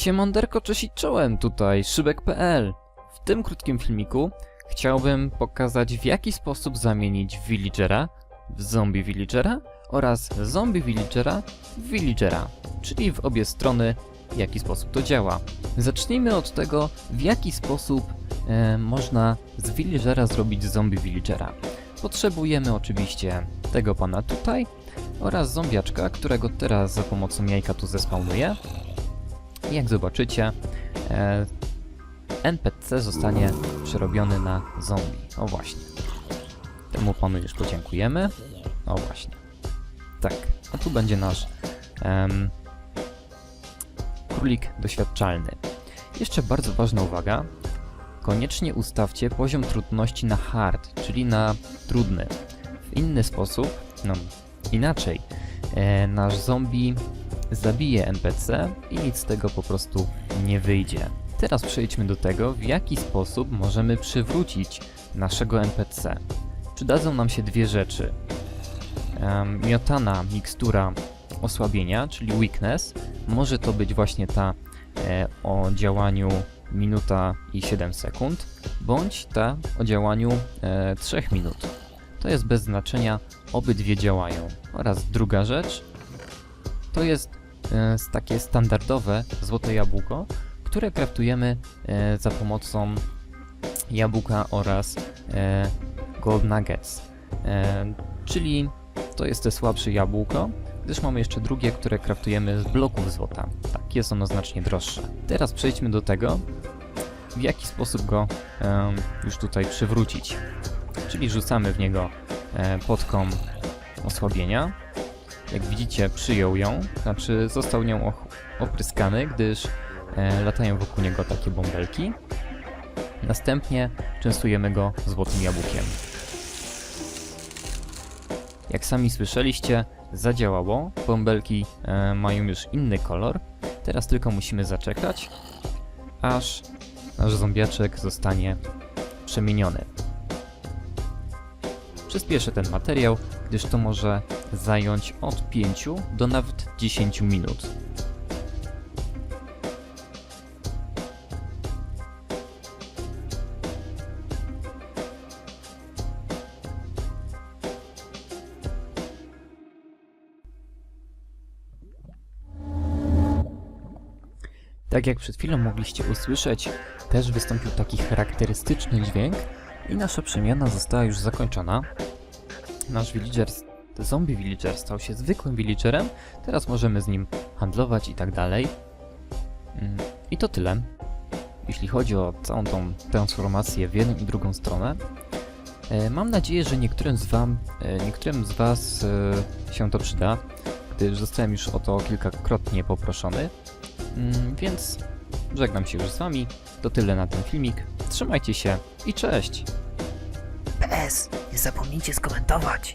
Siemonderko, cześć i czołem, tutaj Szybek.pl. W tym krótkim filmiku chciałbym pokazać w jaki sposób zamienić villagera w zombie villagera oraz zombie villagera w villagera, czyli w obie strony w jaki sposób to działa. Zacznijmy od tego, w jaki sposób e, można z villagera zrobić zombie villagera. Potrzebujemy oczywiście tego pana tutaj oraz zombiaczka, którego teraz za pomocą jajka tu zespawnuję. I jak zobaczycie, e, NPC zostanie przerobiony na zombie. O właśnie. Temu panu już podziękujemy. O właśnie. Tak, a tu będzie nasz em, królik doświadczalny. Jeszcze bardzo ważna uwaga. Koniecznie ustawcie poziom trudności na hard, czyli na trudny. W inny sposób, no inaczej, e, nasz zombie zabije NPC i nic z tego po prostu nie wyjdzie. Teraz przejdźmy do tego, w jaki sposób możemy przywrócić naszego NPC. Przydadzą nam się dwie rzeczy. Em, miotana mikstura osłabienia, czyli weakness. Może to być właśnie ta e, o działaniu minuta i 7 sekund, bądź ta o działaniu e, 3 minut. To jest bez znaczenia, obydwie działają. Oraz druga rzecz, to jest takie standardowe złote jabłko, które kraftujemy e, za pomocą jabłka oraz e, gold nuggets. E, czyli to jest te słabsze jabłko, gdyż mamy jeszcze drugie, które kraftujemy z bloków złota. Tak, jest ono znacznie droższe. Teraz przejdźmy do tego, w jaki sposób go już tutaj przywrócić. Czyli rzucamy w niego e, potką osłabienia. Jak widzicie, przyjął ją, znaczy został nią opryskany, gdyż e, latają wokół niego takie bąbelki. Następnie częstujemy go złotym jabłkiem. Jak sami słyszeliście, zadziałało. Bąbelki e, mają już inny kolor. Teraz tylko musimy zaczekać, aż nasz zombiaczek zostanie przemieniony. Przyspieszę ten materiał, gdyż to może zająć od 5 do nawet 10 minut. Tak jak przed chwilą mogliście usłyszeć, też wystąpił taki charakterystyczny dźwięk i nasza przemiana została już zakończona. Nasz villager, zombie villager stał się zwykłym villagerem, teraz możemy z nim handlować i tak dalej. Mm, I to tyle. Jeśli chodzi o całą tą transformację w jedną i drugą stronę, e, mam nadzieję, że niektórym z, wam, e, niektórym z Was e, się to przyda, gdyż zostałem już o to kilkakrotnie poproszony. Mm, Więc żegnam się już z Wami. To tyle na ten filmik. Trzymajcie się i cześć! PS, nie zapomnijcie skomentować.